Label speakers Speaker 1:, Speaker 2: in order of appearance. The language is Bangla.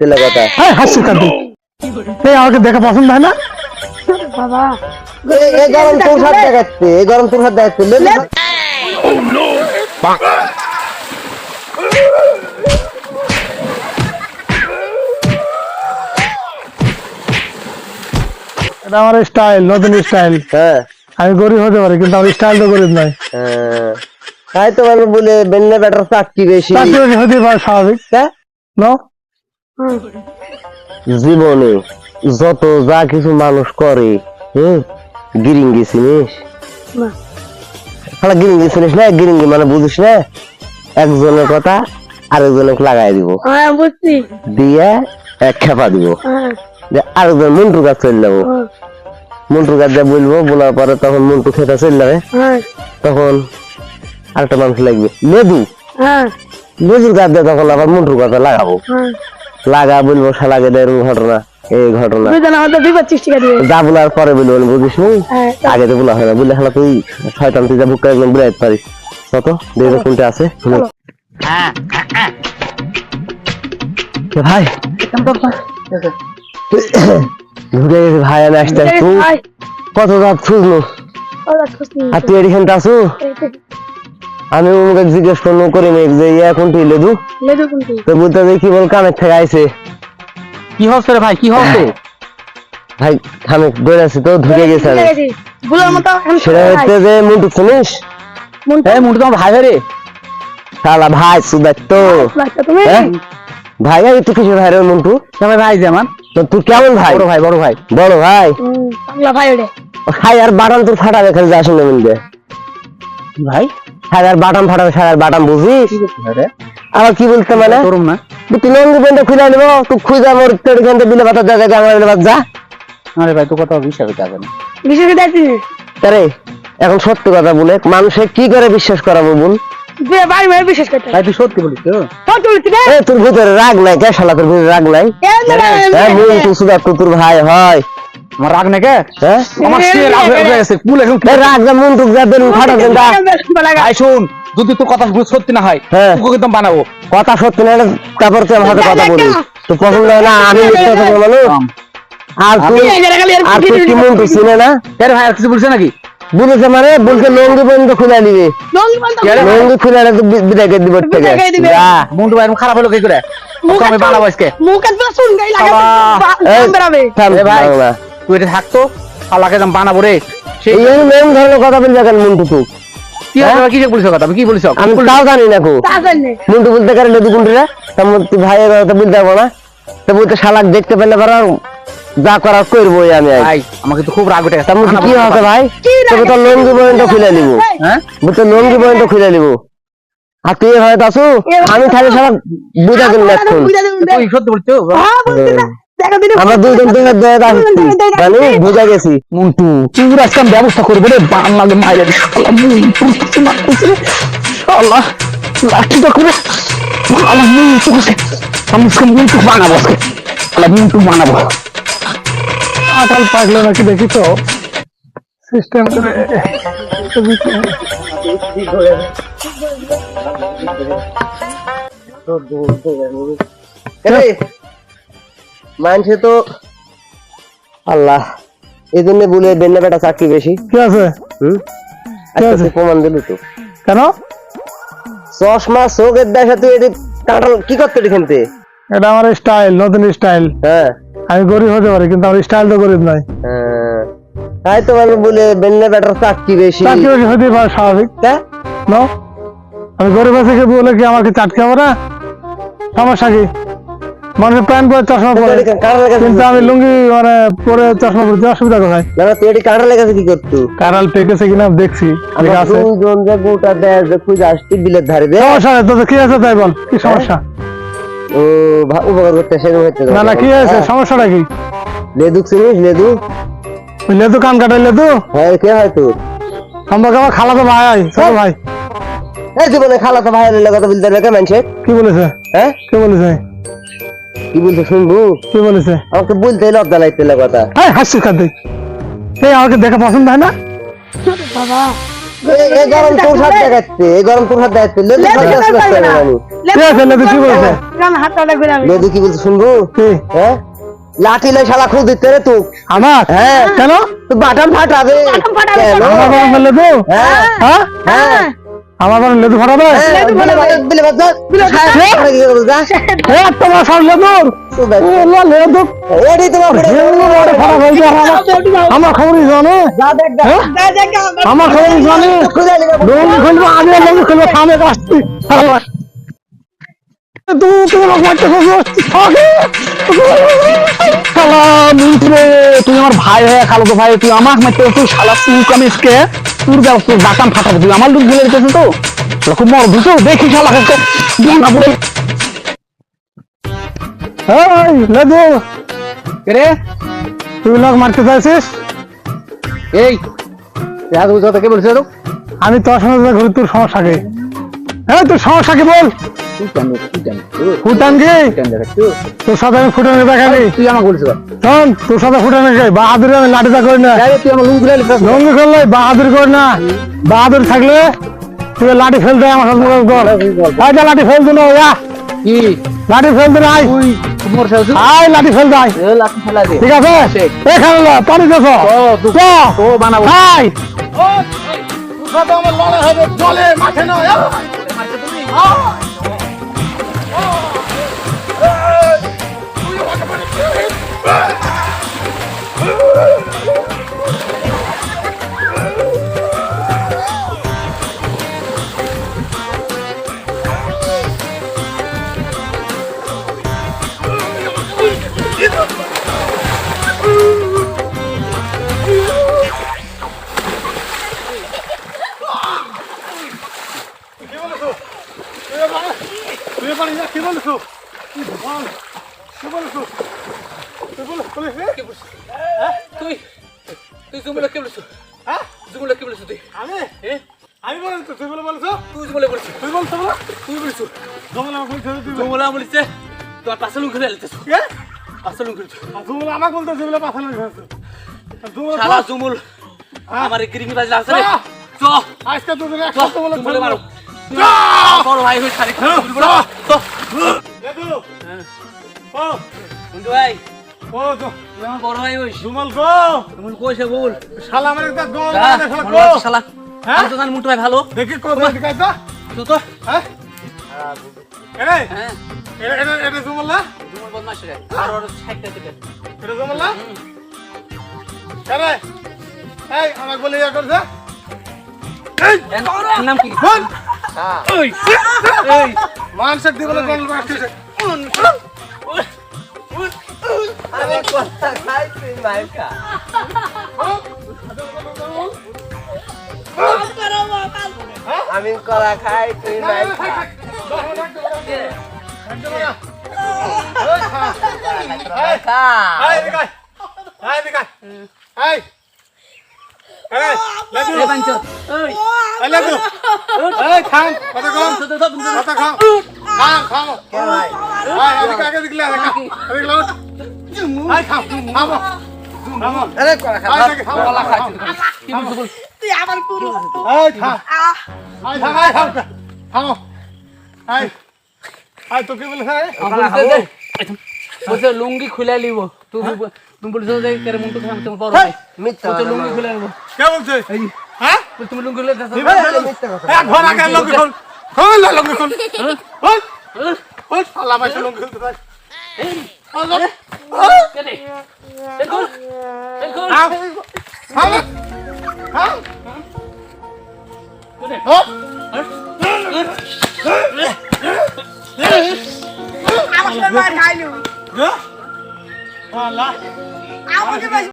Speaker 1: তেলে কথা।
Speaker 2: হ্যাঁ হাসি কাঁদি এই আমাকে দেখা পছন্দ হয় না?
Speaker 3: বাবা
Speaker 1: এ- এই গরম তোর দেখাচ্ছে এই গরম তোর দেখাচ্ছে লে।
Speaker 2: এটা আমার স্টাইল নতুন স্টাইল
Speaker 1: হ্যাঁ।
Speaker 2: আমি গরিব হতে পারি কিন্তু আমার স্টাইল তো গরিব নাই
Speaker 1: হ্যাঁ। তাই তো বলে বেন্নে ব্যাটার চাকরি বেশি।
Speaker 2: চাকরি বাকরি হতে পারে স্বাভাবিক।
Speaker 1: হ্যাঁ? জীবনে যত যা কিছু মানুষ করে হ্যাঁ গিরিঙ্গি চিনিস?
Speaker 3: না।
Speaker 1: গিরিঙ্গি চিনিস না? গিরিঙ্গি মানে বুঝিস না? একজনের কথা আরেকজনকে লাগাই দিব।
Speaker 3: হ্যাঁ
Speaker 1: দিয়ে এক খেপা দিব।
Speaker 3: হ্যাঁ।
Speaker 1: আরেকজন মন্টুর কাছে চলে যাব।
Speaker 3: হ্যাঁ,
Speaker 1: মন্টুর কাছে যা বলব বলার পরে তখন মন্টু খেতে চলে যাবে। তখন আরেকটা মানুষ লাগবে। লেদুর কাছে দিয়ে তখন আবার মন্টুর কথা লাগাবো। লাগা বলব শালাকে এরকম ঘটনা এই ঘটনা।
Speaker 3: করে
Speaker 1: যা বলার পরে বলব বুঝিস নি?
Speaker 3: হ্যাঁ।
Speaker 1: আগে তো বলা হয় না। বললে শালা তুই শয়তান তুই যা বুকটা একদম বুঝাইতে পারিস। কত দেখবে কোনটা আছে ভাই? ঘুরে গেছে ভাই আমি আসতে কত রাত খুঁজলো? আর তুই এখানটা আসু আমি ওকে জিজ্ঞেস করল করে মেয়ে যে ইয়া কোনটি লেদু?
Speaker 3: লেদু কিন্তু
Speaker 1: তো বলতে যে কি বল কানের থেকে আইছে।
Speaker 4: কি হচ্ছে রে ভাই কি হচ্ছে?
Speaker 1: ভাই খানে বের আছে তো ঢুকে গেছে আমি
Speaker 3: ভুলের মতো এখন
Speaker 1: সেটা হচ্ছে যে মুন্টু চিনিস
Speaker 4: এই মুন্টু তোমার ভাই ভাই রে?
Speaker 1: শালা ভাই সুদার তো হ্যাঁ? ভাই আমি তো কিছু ভাই রে মন্টু?
Speaker 4: তোমার ভাই যে আমার।
Speaker 1: তো তুই কেমন ভাই?
Speaker 4: বড় ভাই বড় ভাই।
Speaker 1: বড় ভাই?
Speaker 3: পাগলা ভাই ওরে
Speaker 1: খাই আর বাটাম তোর ফাটাবে খালি যাস না মিলবে
Speaker 4: ভাই?
Speaker 1: আর বাটাম ফাটাবে খাই আর বাটাম বুঝিস আবার কি বলতে মানে
Speaker 4: তোরম না
Speaker 1: তুই লঙ্গি পেন্টে খুলে নিবো তুই খুঁজে মোর তেড় ঘণ্টা বিলে পাতা যা জায়গা আমার বাদ যা
Speaker 4: আরে ভাই তো কথা বিশ্বাস যাবে না
Speaker 3: করে দেখছি
Speaker 1: আরে এখন সত্য কথা বলে মানুষে কি করে বিশ্বাস করাবো বল
Speaker 3: যে বাড়ি মেয়ে বিশেষ করতে
Speaker 4: ভাই তুই সত্যি বলিস তো
Speaker 3: বলছি রে
Speaker 1: তোর ভিতরে রাগ নাই কে শালা তোর ভিতরে রাগ নাই হ্যাঁ মন্টু সুদা তোর ভাই হয়
Speaker 4: আমার রাগ নাকি?
Speaker 1: হ্যাঁ?
Speaker 4: আমার সে রাগ হয়ে গেছে কুল এখন
Speaker 1: রাগ যা মন্টু যা দেন ফাটাবেন যা
Speaker 4: ভাই শুন যদি তোর কথা সত্যি না হয়। তোকে একদম বানাবো।
Speaker 1: কথা সত্যি না তারপর তুই আমার সাথে কথা বলিস। তো পছন্দ না আমি মিথ্যা কথা বলব আর তুই আর তুই কি মন্টু চিনে না?
Speaker 4: আরে ভাই আর কিছু বলছে নাকি?
Speaker 1: বলেছে মানে বলছে লঙ্গি পর্যন্ত খুলে নিবে। লঙ্গি খুলে তো বিদায় করে দিবে।
Speaker 4: মুন্টু ভাই খারাপ হলো কি করে? ওকে আমি বানাবো আজকে।
Speaker 3: মুখ একদম শুন গাই লাগে
Speaker 1: এই,
Speaker 3: বেরাবে
Speaker 1: থাম,
Speaker 4: এ ভাই।
Speaker 1: বাংলা।
Speaker 4: তুই এটা থাকতো আল্লাহকে একদম বানাবো রে। সেই
Speaker 1: এরকম ধরনের কথা বলবে কেন মন্টু তুই
Speaker 4: কি হচ্ছে ভাই, বলিস কথা? আমি কি বলিস
Speaker 1: আমি তাও জানি না কো। মন্টু বলতে কারে লেদু কুন্ডি তেমন তুই ভাইয়ের কথা বলতে পারব না। তো বলতে শালাক দেখতে পেলে পারো যা করার করবোই আমি
Speaker 4: ভাই আমাকে তো খুব রাগ উঠে গেছে।
Speaker 1: কি হবে ভাই? তোকে তো লঙ্গি পর্যন্ত খুলে নিব।
Speaker 4: হ্যাঁ?
Speaker 1: বলতে লঙ্গি পর্যন্ত খুলে নিব। আর তুই আসু আমি সারা বুঝা দিন এখন।
Speaker 4: তুই সত্যি বলছো
Speaker 3: দেখা দিন
Speaker 1: আমরা দুজন থেকে দয়া আসছি জানি বুঝা গেছি।
Speaker 4: মন্টু তুই আজকে ব্যবস্থা করব রে? বান লাগে মাইলে মন্টু কিছু মারতেছে রে। আল্লাহ লাঠিটা করে আল্লাহ মন্টু করছে আমি আজকে মন্টু বানাবো আজকে। আল্লাহ মন্টু বানাবো
Speaker 2: আটাল পাকলো নাকি দেখি তো? সিস্টেম করে
Speaker 1: মানছে তো আল্লাহ এই জন্য বলে বেন্না বেটা চাকরি বেশি।
Speaker 2: কি আছে?
Speaker 1: হুম? আচ্ছা প্রমাণ দিলি তো।
Speaker 2: কেন?
Speaker 1: চশমা চোখের দেখা তুই এটি কাঁঠাল কি করতে এখানতে
Speaker 2: এটা আমার স্টাইল নতুন স্টাইল
Speaker 1: হ্যাঁ।
Speaker 2: আমি গরিব হতে পারি কিন্তু আমার স্টাইল তো গরিব নয়।
Speaker 1: হ্যাঁ। তাই তো আমি বলে বেন্না বেটার চাকরি বেশি।
Speaker 2: চাকরি বাকরি হতে পারে স্বাভাবিক।
Speaker 1: তা?
Speaker 2: নো? আমি গরিব আছে কি বলে কি আমাকে চাটকে হবে না? সমস্যা কি? মানুষের প্যান্ট পরে চশমা পরে। কিন্তু আমি লুঙ্গি মানে পরে চশমা পরতে অসুবিধা কোথায়?
Speaker 1: না তুই এটি কাছে কি করতু?
Speaker 2: কারাল পেকেছে কিনা দেখছি ঠিক আছে।
Speaker 1: দুজন যে গোটা দেয় যে খুঁজে আসছি বিলের ধারে দে।
Speaker 2: সমস্যা নেই তোদের কি আছে তাই বল কি সমস্যা?
Speaker 1: ও উপকার করতে সেরকম হচ্ছে
Speaker 2: না না কি আছে সমস্যাটা কি?
Speaker 1: লেদু চিনিস লেদু?
Speaker 2: লেদু কান কাটাই লেদু?
Speaker 1: হ্যাঁ কে হয় তুই
Speaker 2: আমাকে আমার খালা তো ভাই ছোট ভাই।
Speaker 1: এই জীবনে খালা তো ভাই কথা বলতে মানছে?
Speaker 2: কি বলেছে?
Speaker 1: হ্যাঁ?
Speaker 2: কি বলেছে?
Speaker 1: কি বলতে শুনব?
Speaker 2: কি বলেছে?
Speaker 1: আমাকে বলতে লজ্জা লাগতে কথা।
Speaker 2: হ্যাঁ হাসি কাঁদে এই আমাকে দেখে পছন্দ হয় না?
Speaker 3: বাবা।
Speaker 1: এই- গরম তোর হাত দেখাচ্ছে এই গরম তোর হাত দেখাচ্ছে লেদু
Speaker 3: খেতে
Speaker 2: কি বলছে?
Speaker 1: লেদু কি বলছে শুনব? হ্যাঁ? লাঠি লাই শালা দিতে রে তুই।
Speaker 2: আমার?
Speaker 1: হ্যাঁ।
Speaker 2: কেন?
Speaker 1: বাটাম ফাটাবে।
Speaker 3: বাটাম ফাটাবে
Speaker 1: কেন? হ্যাঁ।
Speaker 2: হ্যাঁ?
Speaker 1: হ্যাঁ।
Speaker 2: আমার লেদু ফাটাবে? তোমার সব লেদুর? আমার- খবরই জানে। খবরই জানে। খুলবো আমি খুলবো সামনে আসছি
Speaker 4: তুই আমার ভাই হয়ে খালো তো ভাই তুই আমার মারতে তুই শালা তুই কামিজকে তোর ব্যবস্থা বাতাম ফাটাবো তুই আমার লোক ভুলে দিতেছে তো। খুব মর দিছো দেখি শালা হচ্ছে না পড়ে
Speaker 2: এই লেদু
Speaker 4: রে?
Speaker 2: তুই লোক মারতে চাইছিস?
Speaker 4: এই রাত বলছিস
Speaker 2: আমি তোর সঙ্গে ঘুরে তোর সমস্যা কি? হ্যাঁ তোর সমস্যা কি বল? তোর আমি তোর বাহাদুরি আমি লাঠিটা করি না। বাহাদুরি করি না। বাহাদুরি থাকলে তুই লাঠি ফেলতে আমার লাঠি ফেলতে না
Speaker 4: কি
Speaker 2: লাঠি ফেলতে না, আয়। আয়, লাঠি ফেলতে আয়। ঠিক আছে। এখানে পানি দেছ আয়।
Speaker 5: তুই? তুই জুমুলা কে বলেছ? হ্যাঁ? জুমুলা কে বলেছ তুই?
Speaker 2: আমি? আমি বলেন তো তুই বলে বলছো?
Speaker 5: তুই জুমুলা বলেছ।
Speaker 2: তুই বলছো বলো?
Speaker 5: তুই বলেছ।
Speaker 2: জমলা আমাকে বলছো তুই
Speaker 5: জুমুলা বলেছে তোর পাশে ঘুরে আলতেছো।
Speaker 2: কে?
Speaker 5: পাশে লুক ঘুরে
Speaker 2: আমাকে বলতো জমলা পাঠানো গেছে জমলা
Speaker 5: সারা জুমুল আমার ক্রিমি বাজ লাগছে রে। চ
Speaker 2: আজকে
Speaker 5: চ
Speaker 2: একসাথে বলে
Speaker 5: জুমুলে মারো। বড় ভাই হয়ে শাড়ি
Speaker 2: হ্যাঁ,
Speaker 5: হ্যাঁ।
Speaker 2: ও।
Speaker 5: বন্ধু ভাই।
Speaker 2: ও তো
Speaker 5: আমার বড় ভাই
Speaker 2: গো।
Speaker 5: বল।
Speaker 2: শালা আমার একটা গো শালা গো।
Speaker 5: হচ্ছে শালা?
Speaker 2: হ্যাঁ?
Speaker 5: তো জানি মুন্টু ভাই ভালো।
Speaker 2: দেখি কো দেখি কাই তো
Speaker 5: তো তো?
Speaker 2: হ্যাঁ? এরে।
Speaker 5: হ্যাঁ।
Speaker 2: এটা এটা এটা জুমাল না?
Speaker 5: জুমুল বদমাশ রে। আর ওর সাইডটা থেকে
Speaker 2: এটা জুমাল না? এরে। এই আমাকে বলে ইয়া করছে। এই!
Speaker 5: নাম কি?
Speaker 2: বল।
Speaker 5: ওই এই!
Speaker 2: মানসিক দিবলে কোন রাখছে
Speaker 1: আমি কথা খাই, তুই মার খা। আমি কলা খাই তুই মার খা
Speaker 2: থাম কথা কম কথা খাও খাও। খাও।
Speaker 1: ভাই? আরে কলা
Speaker 3: তুই আমার পুরো
Speaker 2: এই তো কি বলে
Speaker 5: বলছে লুঙ্গি খুলে লিব তুই তুমি বলছো যে কেরে মুন্টু খাম তুমি বড়
Speaker 1: মিথ্যা
Speaker 5: বলছে লুঙ্গি খুলে লিব
Speaker 2: কে বলছে? হ্যাঁ?
Speaker 5: তুমি লুঙ্গি খুলে দাও
Speaker 2: এই
Speaker 1: মিথ্যা কথা।
Speaker 2: এক ঘর আগে লঙ্গি খুল। খুল না লঙ্গি খুল। খুল খুল শালা মাইছে লঙ্গি খুলতে
Speaker 5: কেনে?
Speaker 3: আমার মার খাইলু আমাকে